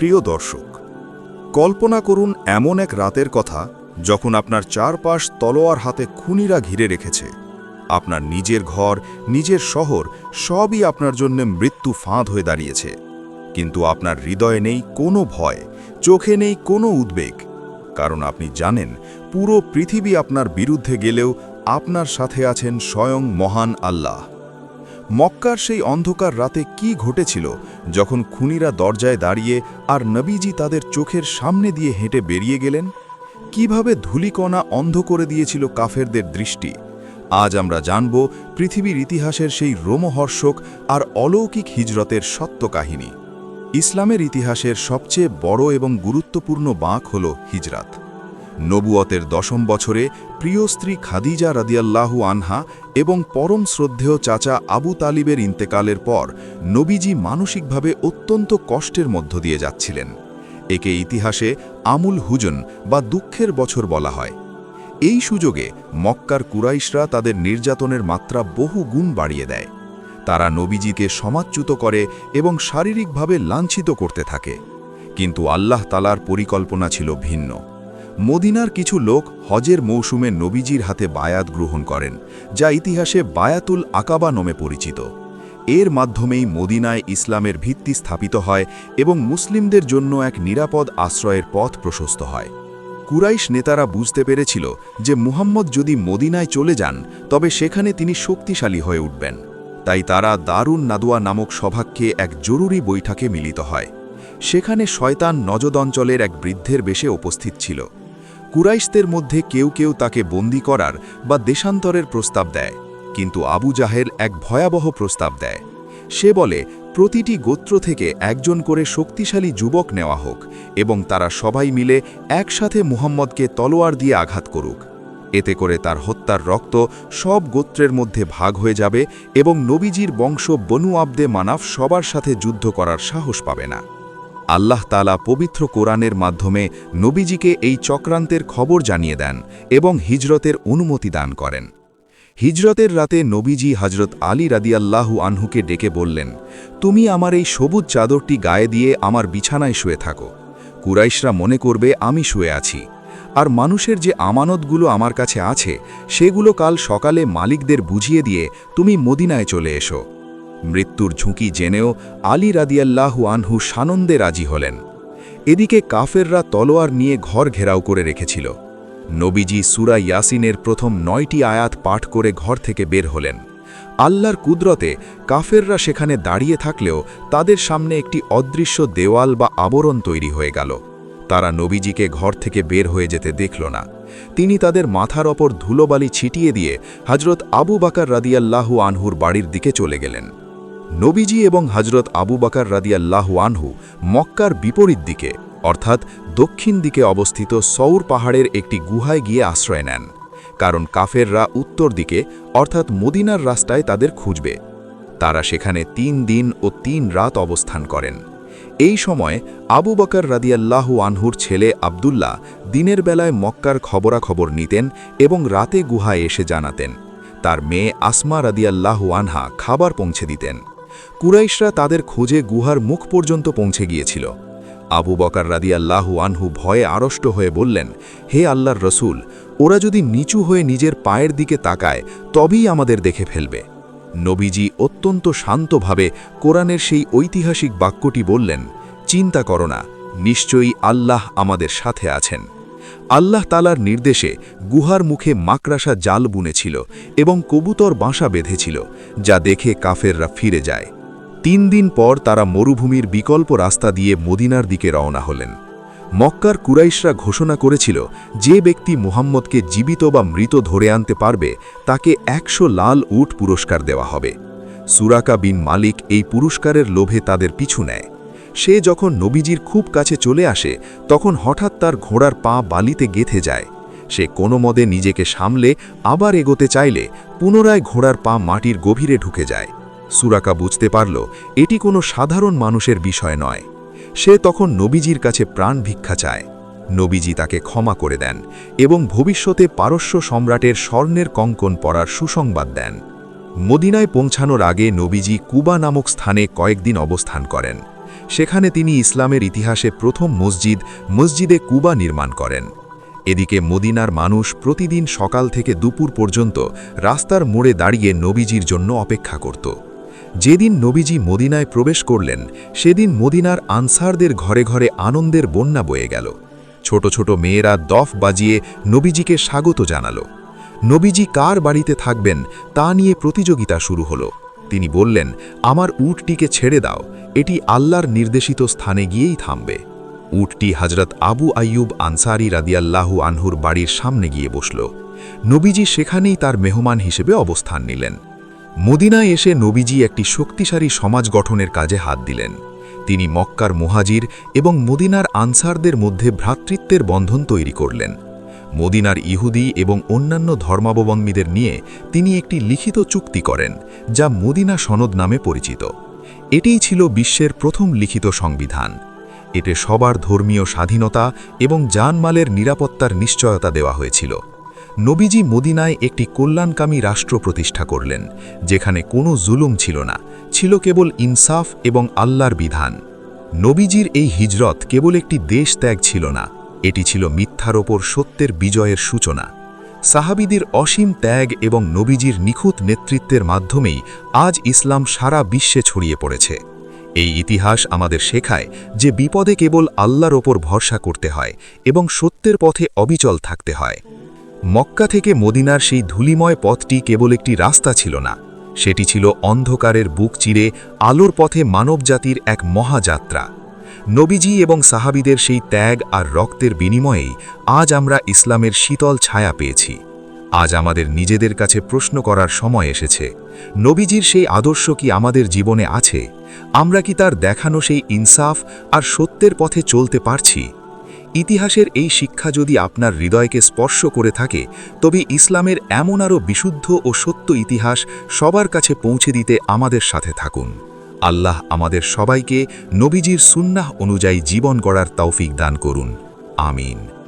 প্রিয় দর্শক, কল্পনা করুন এমন এক রাতের কথা যখন আপনার চারপাশ তলোয়ার হাতে খুনিরা ঘিরে রেখেছে। আপনার নিজের ঘর, নিজের শহর, সবই আপনার জন্য মৃত্যু ফাঁদ হয়ে দাঁড়িয়েছে। কিন্তু আপনার হৃদয়ে নেই কোনো ভয়, চোখে নেই কোনো উদ্বেগ। কারণ আপনি জানেন, পুরো পৃথিবী আপনার বিরুদ্ধে গেলেও আপনার সাথে আছেন স্বয়ং মহান আল্লাহ। মক্কার সেই অন্ধকার রাতে কি ঘটেছিল যখন খুনিরা দরজায় দাঁড়িয়ে আর নবীজি তাদের চোখের সামনে দিয়ে হেঁটে বেরিয়ে গেলেন? কীভাবে ধূলিকণা অন্ধ করে দিয়েছিল কাফেরদের দৃষ্টি? আজ আমরা জানব পৃথিবীর ইতিহাসের সেই রোমহর্ষক আর অলৌকিক হিজরতের সত্য কাহিনী। ইসলামের ইতিহাসের সবচেয়ে বড় এবং গুরুত্বপূর্ণ বাঁক হল হিজরাত। নবুয়তের দশম বছরে প্রিয় স্ত্রী খাদিজা রাদিয়াল্লাহু আনহা এবং পরম শ্রদ্ধেয় চাচা আবু তালিবের ইন্তেকালের পর নবীজি মানসিকভাবে অত্যন্ত কষ্টের মধ্য দিয়ে যাচ্ছিলেন। একে ইতিহাসে আমুল হুজন বা দুঃখের বছর বলা হয়। এই সুযোগে মক্কার কুরাইশরা তাদের নির্যাতনের মাত্রা বহু গুণ বাড়িয়ে দেয়। তারা নবীজিকে সমাচ্যুত করে এবং শারীরিকভাবে লাঞ্ছিত করতে থাকে। কিন্তু আল্লাহ তালার পরিকল্পনা ছিল ভিন্ন। মদিনার কিছু লোক হজের মৌসুমে নবীজির হাতে বায়াত গ্রহণ করেন, যা ইতিহাসে বায়াতুল আকাবা নামে পরিচিত। এর মাধ্যমেই মদিনায় ইসলামের ভিত্তি স্থাপিত হয় এবং মুসলিমদের জন্য এক নিরাপদ আশ্রয়ের পথ প্রশস্ত হয়। কুরাইশ নেতারা বুঝতে পেরেছিল যে মুহাম্মদ যদি মদিনায় চলে যান, তবে সেখানে তিনি শক্তিশালী হয়ে উঠবেন। তাই তারা দারুণ নাদুয়া নামক সভাকে এক জরুরি বৈঠকে মিলিত হয়। সেখানে শয়তান নজদ অঞ্চলের এক বৃদ্ধের বেশে উপস্থিত ছিল। কুরাইশদের মধ্যে কেউ কেউ তাকে বন্দি করার বা দেশান্তরের প্রস্তাব দেয়, কিন্তু আবু জাহেল এক ভয়াবহ প্রস্তাব দেয়। সে বলে, প্রতিটি গোত্র থেকে একজন করে শক্তিশালী যুবক নেওয়া হোক এবং তারা সবাই মিলে একসাথে মুহাম্মদকে তলোয়ার দিয়ে আঘাত করুক। এতে করে তার হত্যার রক্ত সব গোত্রের মধ্যে ভাগ হয়ে যাবে এবং নবীজির বংশ বনু আব্দে মানাফ সবার সাথে যুদ্ধ করার সাহস পাবে না। আল্লাহ তালা পবিত্র কোরআনের মাধ্যমে নবীজিকে এই চক্রান্তের খবর জানিয়ে দেন এবং হিজরতের অনুমতি দান করেন। হিজরতের রাতে নবীজি হজরত আলী রাদিয়াল্লাহু আনহুকে ডেকে বললেন, তুমি আমার এই সবুজ চাদরটি গায়ে দিয়ে আমার বিছানায় শুয়ে থাকো। কুরাইশরা মনে করবে আমি শুয়ে আছি। আর মানুষের যে আমানতগুলো আমার কাছে আছে, সেগুলো কাল সকালে মালিকদের বুঝিয়ে দিয়ে তুমি মদিনায় চলে এসো। মৃত্যুর ঝুঁকি জেনেও আলী রাদিয়াল্লাহু আনহু সানন্দে রাজি হলেন। এদিকে কাফেররা তলোয়ার নিয়ে ঘর ঘেরাও করে রেখেছিল। নবীজি সুরা ইয়াসিনের প্রথম নয়টি আয়াত পাঠ করে ঘর থেকে বের হলেন। আল্লাহর কুদরতে কাফেররা সেখানে দাঁড়িয়ে থাকলেও তাদের সামনে একটি অদৃশ্য দেওয়াল বা আবরণ তৈরি হয়ে গেল। তারা নবীজিকে ঘর থেকে বের হয়ে যেতে দেখল না। তিনি তাদের মাথার ওপর ধুলোবালি ছিটিয়ে দিয়ে হজরত আবু বাকার রাদিয়াল্লাহু আনহুর বাড়ির দিকে চলে গেলেন। নবীজি এবং হজরত আবু বাকার রাদিয়াল্লাহু আনহু মক্কার বিপরীত দিকে, অর্থাৎ দক্ষিণ দিকে অবস্থিত সৌর পাহাড়ের একটি গুহায় গিয়ে আশ্রয় নেন। কারণ কাফেররা উত্তর দিকে, অর্থাৎ মদিনার রাস্তায় তাদের খুঁজবে। তারা সেখানে তিন দিন ও তিন রাত অবস্থান করেন। এই সময় আবু বকর রাদিয়াল্লাহু আনহুর ছেলে আবদুল্লাহ দিনের বেলায় মক্কার খবরাখবর নিতেন এবং রাতে গুহায় এসে জানাতেন। তার মেয়ে আসমা রাদিয়াল্লাহু আনহা খাবার পৌঁছে দিতেন। কুরাইশরা তাদের খোঁজে গুহার মুখ পর্যন্ত পৌঁছে গিয়েছিল। আবু বকার রাদিয়াল্লাহু আনহু ভয়ে আড়ষ্ট হয়ে বললেন, হে আল্লাহর রসুল, ওরা যদি নিচু হয়ে নিজের পায়ের দিকে তাকায়, তবেই আমাদের দেখে ফেলবে। নবীজি অত্যন্ত শান্তভাবে কোরআনের সেই ঐতিহাসিক বাক্যটি বললেন, চিন্তা করো না, নিশ্চয়ই আল্লাহ আমাদের সাথে আছেন। আল্লাহ তালার নির্দেশে গুহার মুখে মাকড়াসা জাল বুনেছিল এবং কবুতর বাসা বেঁধেছিল, যা দেখে কাফেররা ফিরে যায়। তিন দিন পর তারা মরুভূমির বিকল্প রাস্তা দিয়ে মদিনার দিকে রওনা হলেন। মক্কার কুরাইশরা ঘোষণা করেছিল, যে ব্যক্তি মুহাম্মদকে জীবিত বা মৃত ধরে আনতে পারবে, তাকে একশো লাল উট পুরস্কার দেওয়া হবে। সুরাকা বিন মালিক এই পুরস্কারের লোভে তাদের পিছু নেয়। সে যখন নবীজির খুব কাছে চলে আসে, তখন হঠাৎ তার ঘোড়ার পা বালিতে গেথে যায়। সে কোনো মদে নিজেকে সামলে আবার এগোতে চাইলে পুনরায় ঘোড়ার পা মাটির গভীরে ঢুকে যায়। সুরাকা বুঝতে পারল, এটি কোনো সাধারণ মানুষের বিষয় নয়। সে তখন নবীজির কাছে প্রাণ ভিক্ষা চায়। নবীজি তাকে ক্ষমা করে দেন এবং ভবিষ্যতে পারস্য সম্রাটের স্বর্ণের কঙ্কন পড়ার সুসংবাদ দেন। মদিনায় পৌঁছানোর আগে নবীজি কুবা নামক স্থানে কয়েকদিন অবস্থান করেন। সেখানে তিনি ইসলামের ইতিহাসে প্রথম মসজিদ, মসজিদে কুবা নির্মাণ করেন। এদিকে মদিনার মানুষ প্রতিদিন সকাল থেকে দুপুর পর্যন্ত রাস্তার মোড়ে দাঁড়িয়ে নবীজির জন্য অপেক্ষা করত। যেদিন নবীজি মদিনায় প্রবেশ করলেন, সেদিন মদিনার আনসারদের ঘরে ঘরে আনন্দের বন্যা বয়ে গেল। ছোট ছোট মেয়েরা দফ বাজিয়ে নবীজিকে স্বাগত জানালো। নবীজি কার বাড়িতে থাকবেন তা নিয়ে প্রতিযোগিতা শুরু হলো। তিনি বললেন, আমার উটটিকে ছেড়ে দাও, এটি আল্লাহর নির্দেশিত স্থানে গিয়েই থামবে। উটটি হজরত আবু আইয়ুব আনসারি রাদিয়াল্লাহু আনহুর বাড়ির সামনে গিয়ে বসল। নবীজি সেখানেই তার মেহমান হিসেবে অবস্থান নিলেন। মদিনায় এসে নবীজি একটি শক্তিশালী সমাজ গঠনের কাজে হাত দিলেন। তিনি মক্কার মুহাজির এবং মদিনার আনসারদের মধ্যে ভ্রাতৃত্বের বন্ধন তৈরি করলেন। মদিনার ইহুদি এবং অন্যান্য ধর্মাবলম্বীদের নিয়ে তিনি একটি লিখিত চুক্তি করেন, যা মদিনা সনদ নামে পরিচিত। এটিই ছিল বিশ্বের প্রথম লিখিত সংবিধান। এতে সবার ধর্মীয় স্বাধীনতা এবং জানমালের নিরাপত্তার নিশ্চয়তা দেওয়া হয়েছিল। নবীজি মদিনায় একটি কল্যাণকামী রাষ্ট্র প্রতিষ্ঠা করলেন, যেখানে কোনো জুলুম ছিল না, ছিল কেবল ইনসাফ এবং আল্লাহর বিধান। নবীজির এই হিজরত কেবল একটি দেশ ত্যাগ ছিল না এটি ছিল মিথ্যার ওপর সত্যের বিজয়ের সূচনা। সাহাবিদের অসীম ত্যাগ এবং নবীজির নিখুঁত নেতৃত্বের মাধ্যমেই আজ ইসলাম সারা বিশ্বে ছড়িয়ে পড়েছে। এই ইতিহাস আমাদের শেখায় যে বিপদে কেবল আল্লাহর ওপর ভরসা করতে হয় এবং সত্যের পথে অবিচল থাকতে হয়। মক্কা থেকে মদিনার সেই ধুলিময় পথটি কেবল একটি রাস্তা ছিল না, সেটি ছিল অন্ধকারের বুক চিরে আলোর পথে মানবজাতির এক মহাযাত্রা। নবীজি এবং সাহাবিদের সেই ত্যাগ আর রক্তের বিনিময়েই আজ আমরা ইসলামের শীতল ছায়া পেয়েছি। আজ আমাদের নিজেদের কাছে প্রশ্ন করার সময় এসেছে, নবীজির সেই আদর্শ কি আমাদের জীবনে আছে? আমরা কি তার দেখানো সেই ইনসাফ আর সত্যের পথে চলতে পারছি? ইতিহাসের এই শিক্ষা যদি আপনার হৃদয়কে স্পর্শ করে থাকে, তবে ইসলামের এমন আরও বিশুদ্ধ ও সত্য ইতিহাস সবার কাছে পৌঁছে দিতে আমাদের সাথে থাকুন। আল্লাহ আমাদের সবাইকে নবীজির সুন্নাহ অনুযায়ী জীবন গড়ার তৌফিক দান করুন। আমিন।